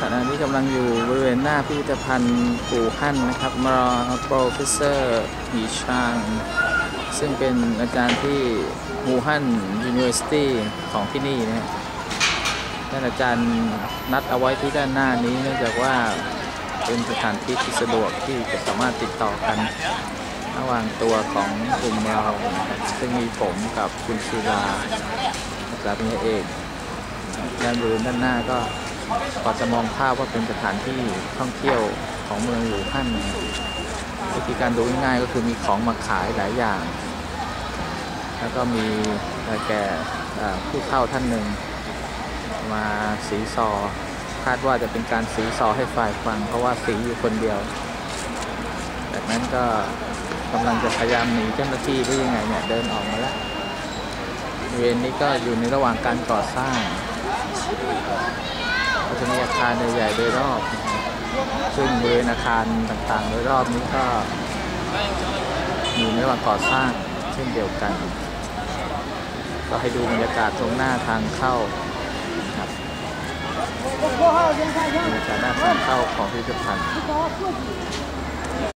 ขณะนี้กำลังอยู่บริเวณหน้าพิพิธภัณฑ์ปู่ฮั่นนะครับมารอโปรเฟสเซอร์หีชางซึ่งเป็นอาจารย์ที่ฮูฮั่นยูนิเวอร์ซิตี้ของที่นี่นะครับท่านอาจารย์นัดเอาไว้ที่ด้านหน้านี้เนื่องจากว่าเป็นสถานที่ที่สะดวกที่จะสามารถติดต่อกันระหว่างตัวของกลุ่มเราซึ่งมีผมกับคุณศิลาอาจารย์เอกด้านบริเวณด้านหน้าก็ พอจะมองภาพว่าเป็นสถานที่ท่องเที่ยวของเมืองอู่ฮั่นนวิธีการดูง่ายก็คือมีของมาขายหลายอย่าง แล้วก็มีแก่ผู้เฒ่าท่านหนึ่ง มาสีซอ คาดว่าจะเป็นการสีซอให้ฝ่ายฟัง เพราะว่าสีอยู่คนเดียว จากนั้นก็กำลังจะพยายามหนีเจ้าหน้าที่หรือยังไงเนี่ยเดินออกมาแล้วเวณนี้ก็อยู่ในระหว่างการก่อสร้าง คารใหญ่ๆโดยรอบ ซึ่งบริเวณอาคารต่างๆ โดยรอบนี้ก็อยู่ในระหว่างก่อสร้างเช่นเดียวกัน ก็ให้ดูบรรยากาศตรงหน้าทางเข้านะครับบรรยากาศหน้าทางเข้าของพิพิธภัณฑ์